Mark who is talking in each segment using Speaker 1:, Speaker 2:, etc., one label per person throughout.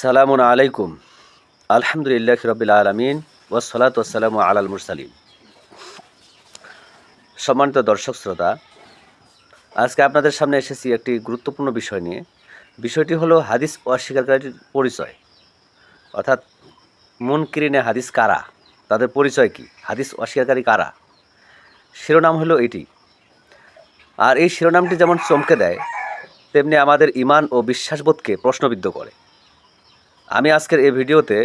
Speaker 1: সালামুন আলাইকুম। আলহামদুলিল্লাহ রবিল আলমিন ওসলাত ওসালাম আলাল মুরসালিম সম্মানিত দর্শক, শ্রোতা, আজকে আপনাদের সামনে এসেছি একটি গুরুত্বপূর্ণ বিষয় নিয়ে। বিষয়টি হলো হাদিস অস্বীকারীর পরিচয়। অর্থাৎ মুনকিরিনে হাদিস কারা? তাদের পরিচয় কি? হাদিস অস্বীকারী কারা? শিরোনাম হলো এটি। আর এই শিরোনামটি যেমন চমকে দেয়, তেমনি আমাদের ইমান ও বিশ্বাসবোধকে প্রশ্নবিদ্ধ করে। আমি আজকের এই ভিডিওতে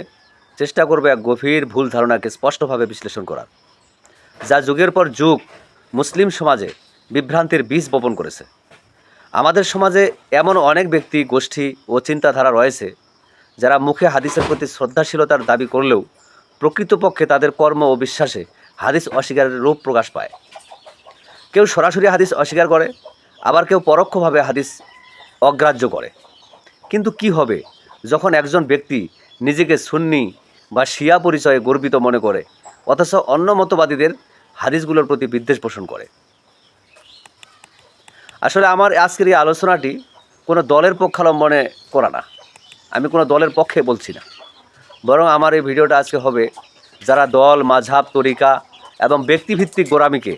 Speaker 1: চেষ্টা করব এক গভীর ভুল ধারণাকে স্পষ্টভাবে বিশ্লেষণ করার, যা যুগের পর যুগ মুসলিম সমাজে বিভ্রান্তির বীজ বপন করেছে। আমাদের সমাজে এমন অনেক ব্যক্তি, গোষ্ঠী ও চিন্তাধারা রয়েছে, যারা মুখে হাদিসের প্রতি শ্রদ্ধাশীলতার দাবি করলেও প্রকৃতপক্ষে তাদের কর্ম ও বিশ্বাসে হাদিস অস্বীকারের রূপ প্রকাশ পায়। কেউ সরাসরি হাদিস অস্বীকার করে, আবার কেউ পরোক্ষভাবে হাদিস অগ্রাহ্য করে। কিন্তু কি হবে? যখন একজন ব্যক্তি নিজেকে সুন্নি বা শিয়া পরিচয়ে গর্বিত মনে করে, অথচ অন্য মতবাদীদের হাদিসগুলোর প্রতি বিদ্বেষ পোষণ করে। আসলে আমার আজকের এই আলোচনাটি কোনো দলের পক্ষাবলম্বনে করা না। আমি কোনো দলের পক্ষে বলছি না। বরং আমার এই ভিডিওটা আজকে হবে যারা দল মাঝাব তরিকা এবং ব্যক্তিভিত্তিক গোরামিকে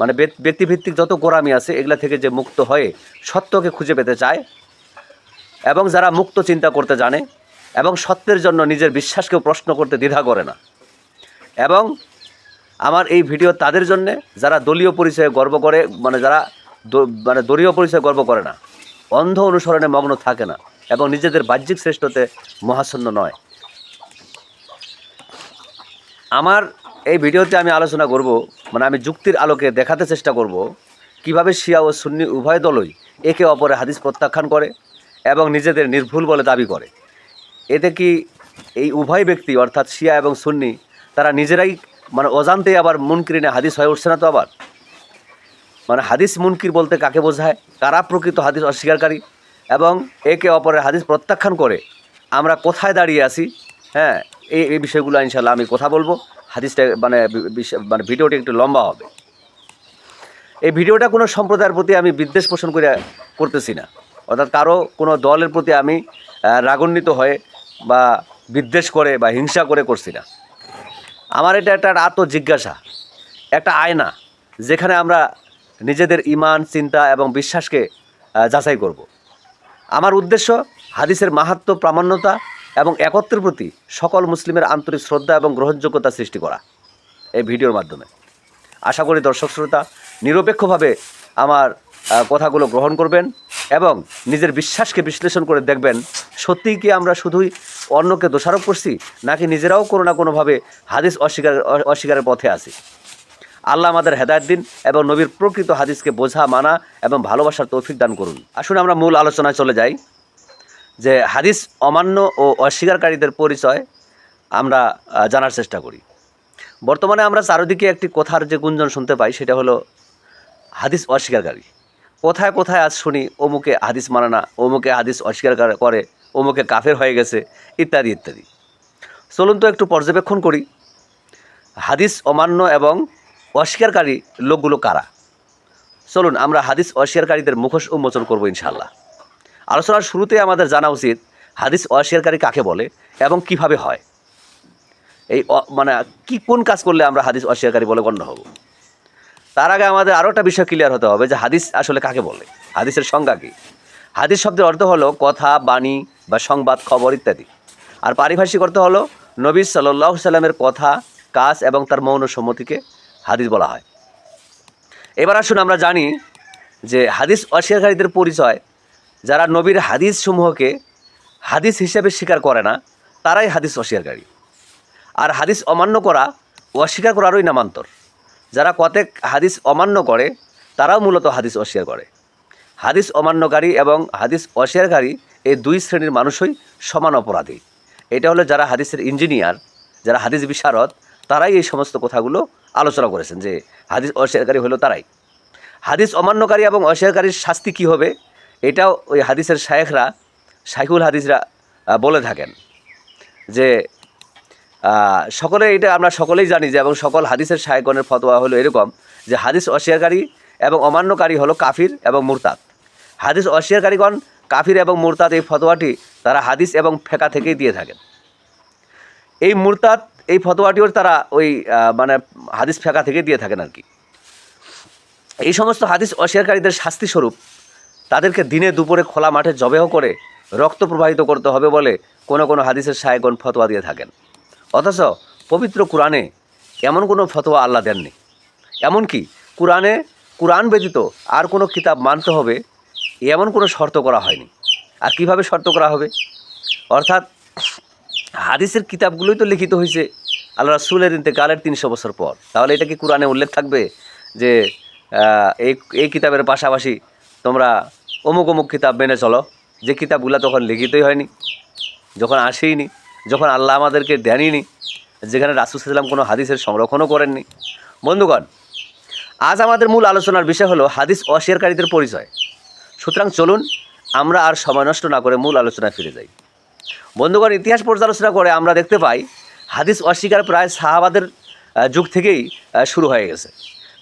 Speaker 1: মানে ব্যক্তিভিত্তিক যত গোরামি আছে, এগুলা থেকে যে মুক্ত হয়ে সত্যকে খুঁজে পেতে চায় এবং যারা মুক্ত চিন্তা করতে জানে এবং সত্যের জন্য নিজের বিশ্বাসকেও প্রশ্ন করতে দ্বিধা করে না। এবং আমার এই ভিডিও তাদের জন্যে, যারা দলীয় পরিচয়ে গর্ব করে মানে যারা মানে দলীয় পরিচয়ে গর্ব করে না, অন্ধ অনুসরণে মগ্ন থাকে না এবং নিজেদের বাহ্যিক শ্রেষ্ঠতে মহাশূন্য নয়। আমার এই ভিডিওতে আমি আলোচনা করব মানে আমি যুক্তির আলোকে দেখাতে চেষ্টা করব, কীভাবে শিয়া ও সুন্নি উভয় দলই একে অপরের হাদিস প্রত্যাখ্যান করে এবং নিজেদের নির্ভুল বলে দাবি করে। এতে কি এই উভয় ব্যক্তি, অর্থাৎ শিয়া এবং সুন্নি, তারা নিজেরাই মানে অজান্তেই আবার মুনকিরিনে হাদিস হয়ে উঠছে না তো আবার? মানে হাদিস মুনকির বলতে কাকে বোঝায়? কারা প্রকৃত হাদিস অস্বীকারী? এবং একে অপরের হাদিস প্রত্যাখ্যান করে আমরা কোথায় দাঁড়িয়ে আছি? হ্যাঁ এই এই বিষয়গুলো ইনশাল্লাহ আমি কথা বলব। হাদিসটা মানে মানে ভিডিওটি একটু লম্বা হবে। এই ভিডিওটা কোনো সম্প্রদায়ের প্রতি আমি বিদ্বেষ পোষণ করে করতেছি না। অর্থাৎ কারও কোনো দলের প্রতি আমি রাগান্বিত হয়ে বা বিদ্বেষ করে বা হিংসা করে করছি না আমার এটা একটা আত্মজিজ্ঞাসা একটা আয়না, যেখানে আমরা নিজেদের ইমান, চিন্তা এবং বিশ্বাসকে যাচাই করব। আমার উদ্দেশ্য হাদিসের মাহাত্ম, প্রামাণ্যতা এবং একত্রের প্রতি সকল মুসলিমের আন্তরিক শ্রদ্ধা এবং গ্রহণযোগ্যতা সৃষ্টি করা এই ভিডিওর মাধ্যমে আশা করি দর্শক শ্রোতা নিরপেক্ষভাবে আমার কথাগুলো গ্রহণ করবেন এবং নিজের বিশ্বাসকে বিশ্লেষণ করে দেখবেন সত্যিই কি আমরা শুধুই অন্যকে দোষারোপ করছি, নাকি নিজেরাও কোনো না কোনোভাবে হাদিস অস্বীকার, অস্বীকারের পথে আছি? আল্লাহ আমাদের হেদায়ত দিন এবং নবীর প্রকৃত হাদিসকে বোঝা, মানা এবং ভালোবাসার তৌফিক দান করুন। আসুন আমরা মূল আলোচনায় চলে যাই, যে হাদিস অমান্য ও অস্বীকারীদের পরিচয় আমরা জানার চেষ্টা করি। বর্তমানে আমরা চারিদিকে একটি কথার যে গুঞ্জন শুনতে পাই, সেটা হলো হাদিস অস্বীকারী। কোথায় কোথায় আজ শুনি, অমুকে হাদিস মানে না, অমুকে হাদিস অস্বীকার করে- অমুকে কাফের হয়ে গেছে, ইত্যাদি ইত্যাদি। চলুন তো একটু পর্যবেক্ষণ করি, হাদিস অমান্য এবং অস্বীকারী লোকগুলো কারা? চলুন, আমরা হাদিস অস্বীকারীদের মুখোশ উন্মোচন করব ইনশাল্লাহ আলোচনার শুরুতে আমাদের জানা উচিত, হাদিস অস্বীকারী কাকে বলে এবং কীভাবে হয়? এই মানে কি, কোন কাজ করলে আমরা হাদিস অস্বীকারী বলে গণ্য হব? তার আগে আমাদের আরও একটা বিষয় ক্লিয়ার হতে হবে যে হাদিস আসলে কাকে বলে? হাদিসের সংজ্ঞা কী? হাদিস শব্দের অর্থ হলো কথা, বাণী বা সংবাদ, খবর ইত্যাদি। আর পারিভাষিক অর্থ হলো নবী সাল্লাহ সাল্লামের কথা, কাজ এবং তার মৌন সম্মতিকে হাদিস বলা হয়। এবার আসুন আমরা জানি যে হাদিস অস্বীকারীদের পরিচয়, যারা নবীর হাদিস সমূহকে হাদিস হিসেবে স্বীকার করে না, তারাই হাদিস অস্বীকারী। আর হাদিস অমান্য করা, অস্বীকার করারই নামান্তর। যারা কতেক হাদিস অমান্য করে, তারাও মূলত হাদিস অস্বীকার করে। হাদিস অমান্যকারী এবং হাদিস অস্বীকারী এই দুই শ্রেণির মানুষই সমান অপরাধী। এটা হলো যারা হাদিসের ইঞ্জিনিয়ার, যারা হাদিস বিশারদ, তারাই এই সমস্ত কথাগুলো আলোচনা করেছেন যে হাদিস অস্বীকারী হলো তারাই। হাদিস অমান্যকারী এবং অস্বীকারীর শাস্তি কী হবে? এটাও ওই হাদিসের শায়েখরা, শাইখুল হাদিসরা বলে থাকেন যে সকলে এটা আমরা সকলেই জানি যে, এবং সকল হাদিসের শায়গণের ফতোয়া হলো এরকম যে, হাদিস অস্বীকারী এবং অমান্যকারী হলো কাফির এবং মুরতাদ। হাদিস অস্বীকারীগণ কাফির এবং মুরতাদ এই ফতোয়াটি তারা হাদিস এবং ফেকা থেকেই দিয়ে থাকেন। এই মুরতাদ, এই ফতোয়াটিও তারা ওই মানে হাদিস ফেকা থেকে দিয়ে থাকেন আর কি। এই সমস্ত হাদিস অস্বীকারীদের শাস্তি স্বরূপ তাদেরকে দিনে দুপুরে খোলা মাঠে জবেহ করে রক্ত প্রবাহিত করতে হবে বলে কোনো কোনো হাদিসের সাহেগণ ফতোয়া দিয়ে থাকেন। অথচ পবিত্র কোরআনে এমন কোনো ফতোয়া আল্লাহ দেননি। এমনকি কোরআনে কোরআন ব্যতীত আর কোনো কিতাব মানতে হবে, এমন কোনো শর্ত করা হয়নি। আর কীভাবে শর্ত করা হবে? অর্থাৎ হাদিসের কিতাবগুলোই তো লিখিত হয়েছে আল্লাহ রাসুলের ইন্তেকালের তিনশো বছর পর। তাহলে এটা কি কোরআনে উল্লেখ থাকবে যে এই এই কিতাবের পাশাপাশি তোমরা অমুক অমুক কিতাব মেনে চলো? যে কিতাবগুলো তখন লিখিতই হয়নি, যখন আসেইনি। যখন আল্লাহ আমাদেরকে দেনইনি যেখানে রাসুসাল্লাম কোনো হাদিসের সংরক্ষণও করেননি। বন্ধুগণ, আজ আমাদের মূল আলোচনার বিষয় হলো হাদিস অস্বীকারীদের পরিচয়। সুতরাং চলুন আমরা আর সময় নষ্ট না করে মূল আলোচনায় ফিরে যাই। বন্ধুগণ, ইতিহাস পর্যালোচনা করে আমরা দেখতে পাই, হাদিস অস্বীকার প্রায় সাহাবাদের যুগ থেকেই শুরু হয়ে গেছে।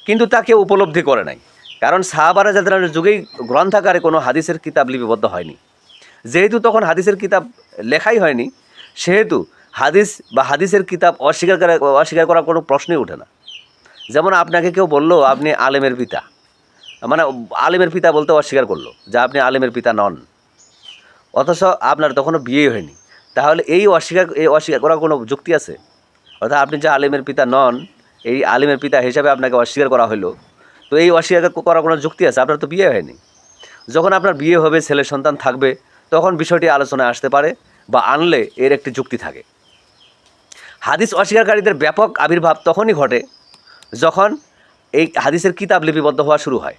Speaker 1: কিন্তু তা কেউ উপলব্ধি করে নাই। কারণ সাহাবারা যাদের যুগেই গ্রন্থাকারে কোনো হাদিসের কিতাব লিপিবদ্ধ হয়নি। যেহেতু তখন হাদিসের কিতাব লেখাই হয়নি সেহেতু হাদিস বা হাদিসের কিতাব অস্বীকার করা, অস্বীকার করার কোনো প্রশ্নই ওঠে না। যেমন আপনাকে কেউ বলল, আপনি আলেমের পিতা। মানে আলেমের পিতা বলতে অস্বীকার করল যে আপনি আলেমের পিতা নন। অথচ আপনার তখনও বিয়ে হয়নি। তাহলে এই অস্বীকার এই অস্বীকার করার কোনো যুক্তি আছে? অর্থাৎ আপনি যে আলেমের পিতা নন, এই আলেমের পিতা হিসাবে আপনাকে অস্বীকার করা হলো তো এই অস্বীকার করার কোনো যুক্তি আছে? আপনার তো বিয়ে হয়নি। যখন আপনার বিয়ে হবে, ছেলে সন্তান থাকবে, তখন বিষয়টি আলোচনায় আসতে পারে। বা আনলে এর একটি যুক্তি থাকে। হাদিস অস্বীকারীদের ব্যাপক আবির্ভাব তখনই ঘটে যখন এই হাদিসের কিতাব লিপিবদ্ধ হওয়া শুরু হয়।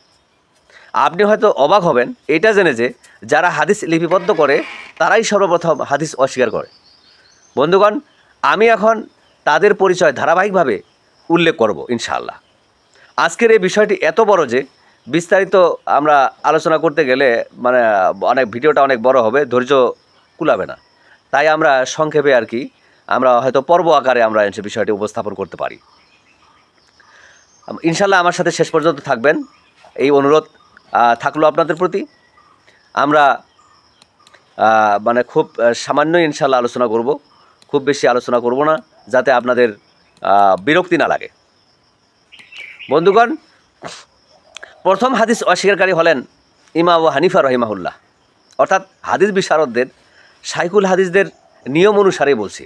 Speaker 1: আপনি হয়তো অবাক হবেন, এটা জেনে যে যারা হাদিস লিপিবদ্ধ করে, তারাই সর্বপ্রথম হাদিস অস্বীকার করে। বন্ধুগণ, আমি এখন তাদের পরিচয় ধারাবাহিকভাবে উল্লেখ করব, ইনশাআল্লাহ। আজকের এই বিষয়টি এত বড় যে বিস্তারিত আমরা আলোচনা করতে গেলে মানে অনেক ভিডিওটা অনেক বড় হবে, ধৈর্য কুলাবে না। তাই আমরা সংক্ষেপে আর কি, আমরা হয়তো পর্ব আকারে আমরা সে বিষয়টি উপস্থাপন করতে পারি। ইনশাল্লাহ আমার সাথে শেষ পর্যন্ত থাকবেন। এই অনুরোধ থাকল আপনাদের প্রতি। আমরা মানে খুব সামান্য ইনশাল্লাহ আলোচনা করব। খুব বেশি আলোচনা করব না, যাতে আপনাদের বিরক্তি না লাগে। বন্ধুগণ, প্রথম হাদিস অস্বীকারী হলেন ইমা ও হানিফা রহিমাহুল্লাহ। অর্থাৎ হাদিস বিশারদদের সাইকুল হাদিসদের নিয়ম অনুসারে বলছি,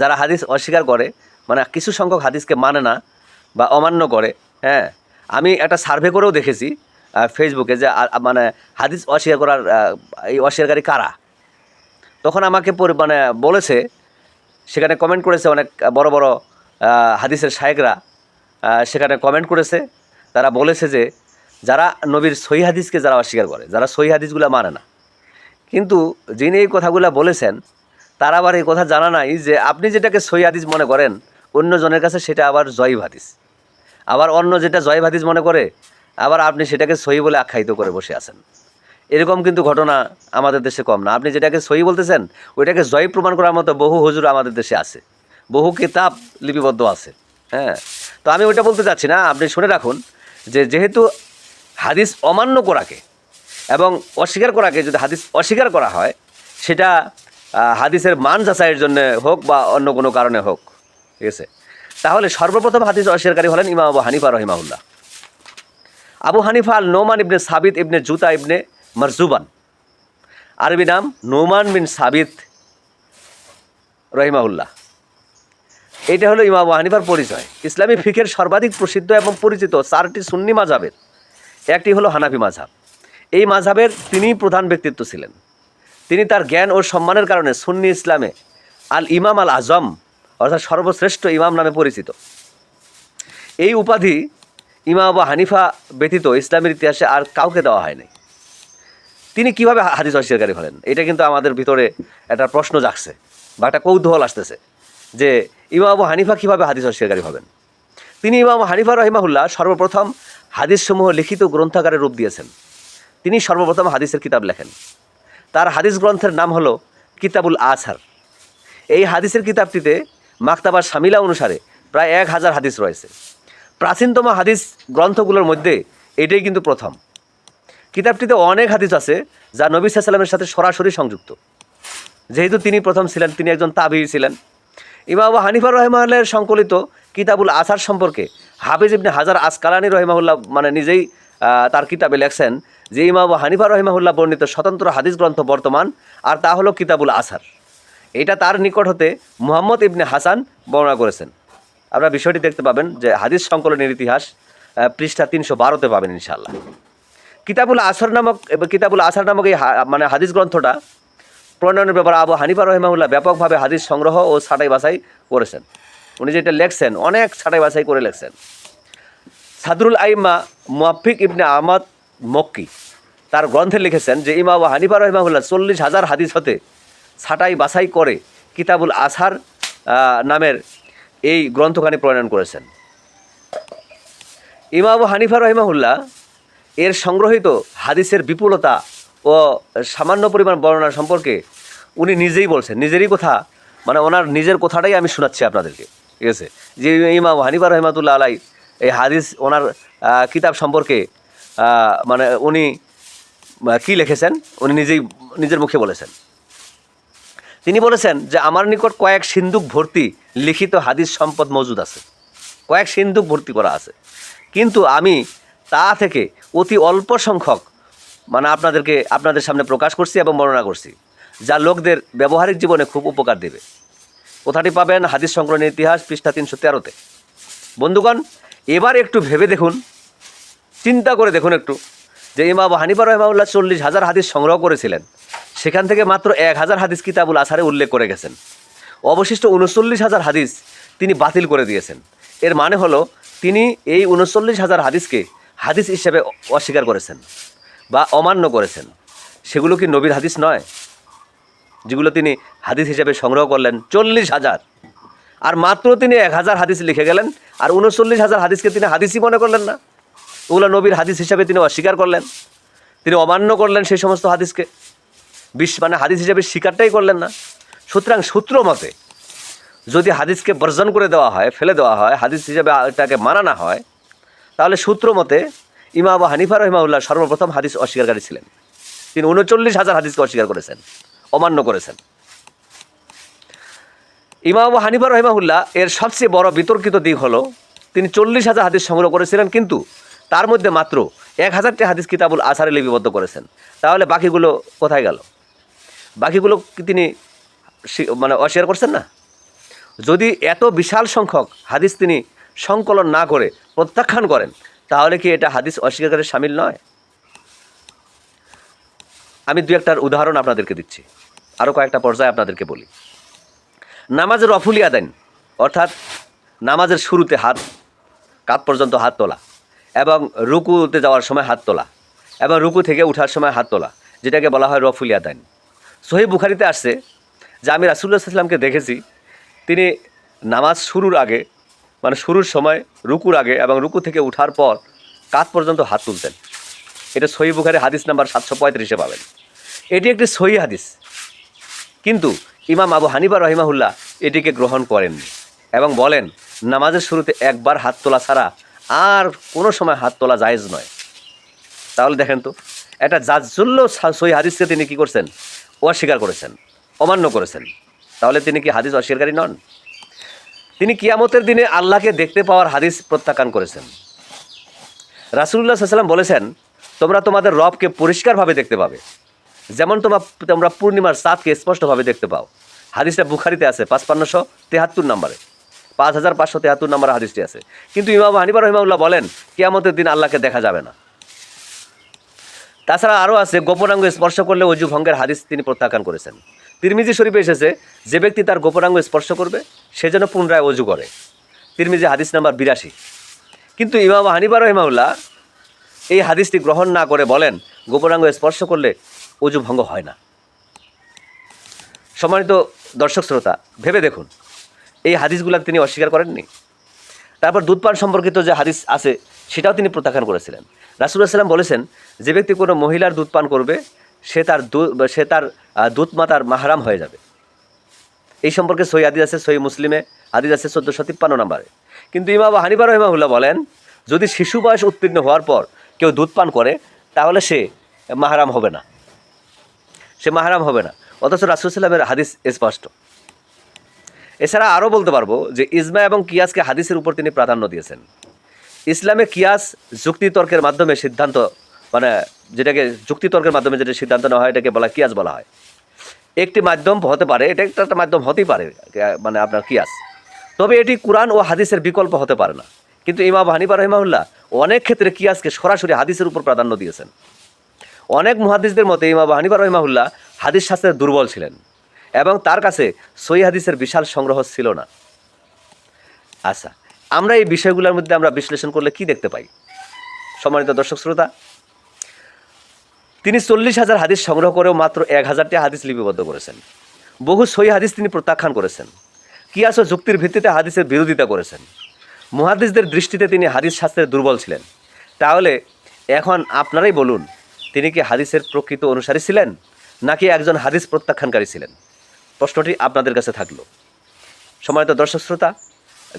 Speaker 1: যারা হাদিস অস্বীকার করে মানে কিছু সংখ্যক হাদিসকে মানে না বা অমান্য করে হ্যাঁ আমি একটা সার্ভে করেও দেখেছি ফেসবুকে যে মানে হাদিস অস্বীকার করার এই অস্বীকারী কারা? তখন আমাকে মানে বলেছে, সেখানে কমেন্ট করেছে অনেক বড় বড় হাদিসের শায়েকরা সেখানে কমেন্ট করেছে, তারা বলেছে যে, যারা নবীর সহি হাদিসকে যারা অস্বীকার করে, যারা সহি হাদিসগুলো মানে না কিন্তু যিনি এই কথাগুলো বলেছেন, তার আবার এই কথা জানা নাই যে আপনি যেটাকে সহি হাদিস মনে করেন অন্য জনের কাছে সেটা আবার জয়ীব হাদিস। আবার অন্য যেটা জয়ীব হাদিস মনে করে, আবার আপনি সেটাকে সই বলে আখ্যায়িত করে বসে আছেন। এরকম কিন্তু ঘটনা আমাদের দেশে কম না। আপনি যেটাকে সহি বলতেছেন, ওইটাকে জয় প্রমাণ করার মতো বহু হুজুর আমাদের দেশে আছে। বহু কিতাব লিপিবদ্ধ আছে হ্যাঁ? তো আমি ওইটা বলতে চাচ্ছি না। আপনি শুনে রাখুন যে যেহেতু হাদিস অমান্য করাকে এবং অস্বীকার করাকে যদি হাদিস অস্বীকার করা হয়, সেটা হাদিসের মান যাচাইয়ের জন্য হোক বা অন্য কোনো কারণে হোক, ঠিক আছে? তাহলে সর্বপ্রথম হাদিস অস্বীকারী হলেন ইমাম আবু হানিফা রহিমাউল্লাহ আবু হানিফা আল নোমান ইবনে সাবিত ইবনে জুতা ইবনে মারজুবান। আরবি নাম নোমান বিন সাবিত রহিমাউল্লাহ এটা হলো ইমাম হানিফার পরিচয়। ইসলামী ফিকের সর্বাধিক প্রসিদ্ধ এবং পরিচিত চারটি সুন্নি মাঝাবের একটি হলো হানাফি মাঝাব এই মাঝাবের তিনিই প্রধান ব্যক্তিত্ব ছিলেন। তিনি তার জ্ঞান ও সম্মানের কারণে সুন্নি ইসলামে আল ইমাম আল আজম, অর্থাৎ সর্বশ্রেষ্ঠ ইমাম নামে পরিচিত। এই উপাধি ইমাম আবু হানিফা ব্যতীত ইসলামের ইতিহাসে আর কাউকে দেওয়া হয়নি। তিনি কীভাবে হাদিস অস্বীকারী হলেন? এটা কিন্তু আমাদের ভিতরে একটা প্রশ্ন জাগছে বা একটা কৌতূহল আসতেছে যে ইমাম আবু হানিফা কীভাবে হাদিস অস্বীকারী হবেন? তিনি ইমাম হানিফা রহিমাহুল্লাহ সর্বপ্রথম হাদিসসমূহ লিখিত গ্রন্থাগারে রূপ দিয়েছেন। তিনি সর্বপ্রথম হাদিসের কিতাব লেখেন। তার হাদিস গ্রন্থের নাম হলো কিতাবুল আছার। এই হাদিসের কিতাবটিতে মাক্তাবা সামিলা অনুসারে প্রায় এক হাজার হাদিস রয়েছে। প্রাচীনতম হাদিস গ্রন্থগুলোর মধ্যে এটাই কিন্তু প্রথম। কিতাবটিতে অনেক হাদিস আছে যা নবী সাল্লামের সাথে সরাসরি সংযুক্ত। যেহেতু তিনি প্রথম ছিলেন, তিনি একজন তাবি ছিলেন। ইমাম হানিফা রহমানের সংকলিত কিতাবুল আসার সম্পর্কে হাফিজ ইবনে হাজার আসকালানি রহিমাহুল্লাহ মানে নিজেই তার কিতাবে লেখছেন যে ইমাম হানিফা রহিমাহুল্লাহ বর্ণিত স্বতন্ত্র হাদিস গ্রন্থ বর্তমান, আর তা হলো কিতাবুল আসার এটা তার নিকট হতে মুহাম্মদ ইবনে হাসান বর্ণনা করেছেন। আপনারা বিষয়টি দেখতে পাবেন যে হাদিস সংকলনের ইতিহাস পৃষ্ঠা তিনশো বারোতে পাবেন ইনশাল্লাহ কিতাবুল আসর নামক, কিতাবুল আসার নামক এই মানে হাদিস গ্রন্থটা প্রণয়নের ব্যাপারে আবু হানিফা রহিমাউল্লাহ ব্যাপকভাবে হাদিস সংগ্রহ ও ছাটাই বাছাই করেছেন। উনি যেটা লেখছেন, অনেক ছাটাই বাছাই করে লেখছেন। সাদরুল আইমা মুয়াফিক ইবনে আহমদ মক্কি। তার গ্রন্থে লিখেছেন যে ইমা আবু হানিফা রহিমাউল্লাহ চল্লিশ হাজার হাদিস হতে ছাটাই বাছাই করে কিতাবুল আসার নামের এই গ্রন্থখানি প্রণয়ন করেছেন। ইমা আবু হানিফা রহিমাহুল্লাহ এর সংগ্রহীত হাদিসের বিপুলতা ও সামান্য পরিমাণ বর্ণনা সম্পর্কে উনি নিজেই বলছেন। নিজেরই কথা মানে ওনার নিজের কথাটাই আমি শোনাচ্ছি আপনাদেরকে, ঠিক আছে? যে ইমাম হানিফা রহমাতুল্লাহ আলাই এই হাদিস, ওনার কিতাব সম্পর্কে মানে উনি কি লিখেছেন? উনি নিজেই, নিজের মুখে বলেছেন। তিনি বলেছেন যে, আমার নিকট কয়েক সিন্দুক ভর্তি লিখিত হাদিস সম্পদ মজুদ আছে। কয়েক সিন্দুক ভর্তি করা আছে। কিন্তু আমি তা থেকে অতি অল্প সংখ্যক মানে আপনাদেরকে, আপনাদের সামনে প্রকাশ করছি এবং বর্ণনা করছি, যা লোকদের ব্যবহারিক জীবনে খুব উপকার দেবে। কোথাটি পাবেন হাদিস সংকলনের ইতিহাস পৃষ্ঠা তিনশো তেরোতে। বন্ধুগণ, এবার একটু ভেবে দেখুন, চিন্তা করে দেখুন একটু। যে ইমাম হানিফা রহমাউল্লাহ চল্লিশ হাজার হাদিস সংগ্রহ করেছিলেন, সেখান থেকে মাত্র এক হাজার হাদিস কিতাবুল আসারে উল্লেখ করে গেছেন। অবশিষ্ট উনচল্লিশ হাজার হাদিস তিনি বাতিল করে দিয়েছেন। এর মানে হলো, তিনি এই উনচল্লিশ হাজার হাদিসকে হাদিস হিসেবে অস্বীকার করেছেন বা অমান্য করেছেন। সেগুলো কি নবীর হাদিস নয়? যেগুলো তিনি হাদিস হিসেবে সংগ্রহ করলেন, চল্লিশ হাজার। আর মাত্র তিনি এক হাজার হাদিস লিখে গেলেন, আর উনচল্লিশ হাজার হাদিসকে তিনি হাদিসই মনে করলেন না। ওগুলো নবীর হাদিস হিসাবে তিনি অস্বীকার করলেন। তিনি অমান্য করলেন সেই সমস্ত হাদিসকে। বিশ মানে হাদিস হিসাবে স্বীকারটাই করলেন না। সুতরাং সূত্র মতে যদি হাদিসকে বর্জন করে দেওয়া হয়, ফেলে দেওয়া হয়, হাদিস হিসেবে এটাকে মানা না হয়, তাহলে সূত্র মতে ইমা আবু হানিফা রহিমাউল্লাহ সর্বপ্রথম হাদিস অস্বীকারী ছিলেন। তিনি উনচল্লিশ হাজার হাদিসকে অস্বীকার করেছেন, অমান্য করেছেন। ইমা আবু হানিফা রহিমাহুল্লাহ এর সবচেয়ে বড় বিতর্কিত দিক হলো, তিনি চল্লিশ হাজার হাদিস সংগ্রহ করেছিলেন, কিন্তু তার মধ্যে মাত্র এক হাজারটি হাদিস কিতাবুল আসারে লিপিবদ্ধ করেছেন। তাহলে বাকিগুলো কোথায় গেল? বাকিগুলো কি তিনি মানে অস্বীকার করছেন না? যদি এত বিশাল সংখ্যক হাদিস তিনি সংকলন না করে প্রত্যাখ্যান করেন, তাহলে কি এটা হাদিস অস্বীকারের সামিল নয়? আমি দু একটার উদাহরণ আপনাদেরকে দিচ্ছি। আরও কয়েকটা পর্যায়ে আপনাদেরকে বলি। নামাজের অফুলিয়া দেন, অর্থাৎ নামাজের শুরুতে হাত, কাত পর্যন্ত হাত তোলা। এবং রুকুতে যাওয়ার সময় হাত তোলা এবং রুকু থেকে উঠার সময় হাত তোলা, যেটাকে বলা হয় রফুলিয়া দেন সহি বুখারিতে আসছে যে আমি রাসুল্লাহ সাল্লামকে দেখেছি, তিনি নামাজ শুরুর আগে মানে শুরুর সময় রুকুর আগে এবং রুকু থেকে উঠার পর কাত পর্যন্ত হাত তুলতেন। এটা সহি বুখারি হাদিস নাম্বার সাতশো পঁয়ত্রিশে পাবেন। এটি একটি সহি হাদিস। কিন্তু ইমাম আবু হানিবা রহিমাহুল্লাহ এটিকে গ্রহণ করেননি এবং বলেন, নামাজের শুরুতে একবার হাত তোলা ছাড়া আর কোনো সময় হাত তোলা জায়েজ নয়। তাহলে দেখেন তো একটা জাজুল্য সই হাদিসকে তিনি কি করছেন? অস্বীকার করেছেন, অমান্য করেছেন। তাহলে তিনি কি হাদিস অস্বীকারী নন? তিনি কিয়ামতের দিনে আল্লাহকে দেখতে পাওয়ার হাদিস প্রত্যাখ্যান করেছেন। রাসুল্লাহ সাল্লাম বলেছেন, তোমরা তোমাদের রবকে পরিষ্কারভাবে দেখতে পাবে। যেমন তোমার তোমরা পূর্ণিমার চাঁদকে স্পষ্টভাবে দেখতে পাও। হাদিসটা বুখারিতে আছে পাঁচপান্নশো তেহাত্তর নম্বরে। পাঁচ হাজার পাঁচশো তেহাত্তর নম্বরে হাদিসটি আছে। কিন্তু ইমাম হানিবা রহিমাউল্লাহ বলেন, কিয়ামতের দিন আল্লাহকে দেখা যাবে না। তাছাড়া আরও আছে, গোপনাঙ্গ স্পর্শ করলে অজু ভঙ্গের হাদিস তিনি প্রত্যাখ্যান করেছেন। তিরমিজি শরীফে এসেছে, যে ব্যক্তি তার গোপনাঙ্গ স্পর্শ করবে, সে যেন পুনরায় অজু করে। তিরমিজি হাদিস নাম্বার বিরাশি। কিন্তু ইমাম হানিবা রহিমাউল্লাহ এই হাদিসটি গ্রহণ না করে বলেন, গোপনাঙ্গ স্পর্শ করলে অজু ভঙ্গ হয় না। সম্মানিত দর্শক শ্রোতা, ভেবে দেখুন এই হাদিসগুলো তিনি অস্বীকার করেননি। তারপর দুধ পান সম্পর্কিত যে হাদিস আছে, সেটাও তিনি প্রত্যাখ্যান করেছিলেন। রাসুল্লাহ বলেছেন, যে ব্যক্তি কোনো মহিলার দুধ পান করবে, সে তার সে তার দুধ মাতার মাহারাম হয়ে যাবে। এই সম্পর্কে সই আদিস আছে সই মুসলিমে আদিস আছে চোদ্দোশো তিপ্পান্ন নম্বরে। কিন্তু ইমাম হানিফা রহমাহুল্লাহ বলেন, যদি শিশু বয়স উত্তীর্ণ হওয়ার পর কেউ দুধ পান করে, তাহলে সে মাহারাম হবে না। সে মাহারাম হবে না। অথচ রাসুলসাল্লামের হাদিস স্পষ্ট। এছাড়া আরও বলতে পারব যে ইজমা এবং কিয়াসকে হাদিসের উপর তিনি প্রাধান্য দিয়েছেন। ইসলামে কিয়াস যুক্তিতর্কের মাধ্যমে সিদ্ধান্ত মানে যেটাকে যুক্তিতর্কের মাধ্যমে যেটা সিদ্ধান্ত নেওয়া হয়, এটাকে বলা কিয়াস বলা হয়। একটি মাধ্যম হতে পারে, এটা একটা একটা মাধ্যম হতেই পারে মানে আপনার কিয়াস। তবে এটি কোরআন ও হাদিসের বিকল্প হতে পারে না। কিন্তু ইমাম হানিফা রহিমাহুল্লাহ অনেক ক্ষেত্রে কিয়াসকে সরাসরি হাদিসের উপর প্রাধান্য দিয়েছেন। অনেক মুহাদ্দিসদের মতে ইমাম হানিফা রহিমাহুল্লাহ হাদিস শাস্ত্রের দুর্বল ছিলেন। এবং তার কাছে সই হাদিসের বিশাল সংগ্রহ ছিল না। আচ্ছা আমরা এই বিষয়গুলোর মধ্যে আমরা বিশ্লেষণ করলে কি দেখতে পাই? সম্মানিত দর্শক শ্রোতা, তিনি চল্লিশ হাজার হাদিস সংগ্রহ করেও মাত্র এক হাজারটি হাদিস লিপিবদ্ধ করেছেন। বহু সই হাদিস তিনি প্রত্যাখ্যান করেছেন। কিয়াস ও যুক্তির ভিত্তিতে হাদিসের বিরোধিতা করেছেন। মহাদিসদের দৃষ্টিতে তিনি হাদিস শাস্ত্রের দুর্বল ছিলেন। তাহলে এখন আপনারাই বলুন, তিনি কি হাদিসের প্রকৃত অনুসারী ছিলেন, নাকি একজন হাদিস প্রত্যাখ্যানকারী ছিলেন? প্রশ্নটি আপনাদের কাছে থাকল। সম্মানিত দর্শক শ্রোতা,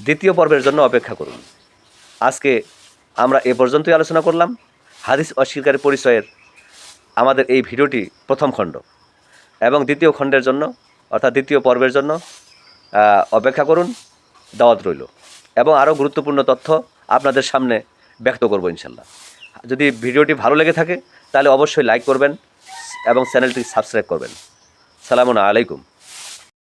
Speaker 1: দ্বিতীয় পর্বের জন্য অপেক্ষা করুন। আজকে আমরা এ পর্যন্তই আলোচনা করলাম। হাদিস অস্বীকারী পরিচয়ের আমাদের এই ভিডিওটি প্রথম খণ্ড এবং দ্বিতীয় খণ্ডের জন্য, অর্থাৎ দ্বিতীয় পর্বের জন্য অপেক্ষা করুন, দাওয়াত রইল। এবং আরও গুরুত্বপূর্ণ তথ্য আপনাদের সামনে ব্যক্ত করব ইনশাল্লাহ। যদি ভিডিওটি ভালো লেগে থাকে, তাহলে অবশ্যই লাইক করবেন এবং চ্যানেলটি সাবস্ক্রাইব করবেন। সালামু আলাইকুম।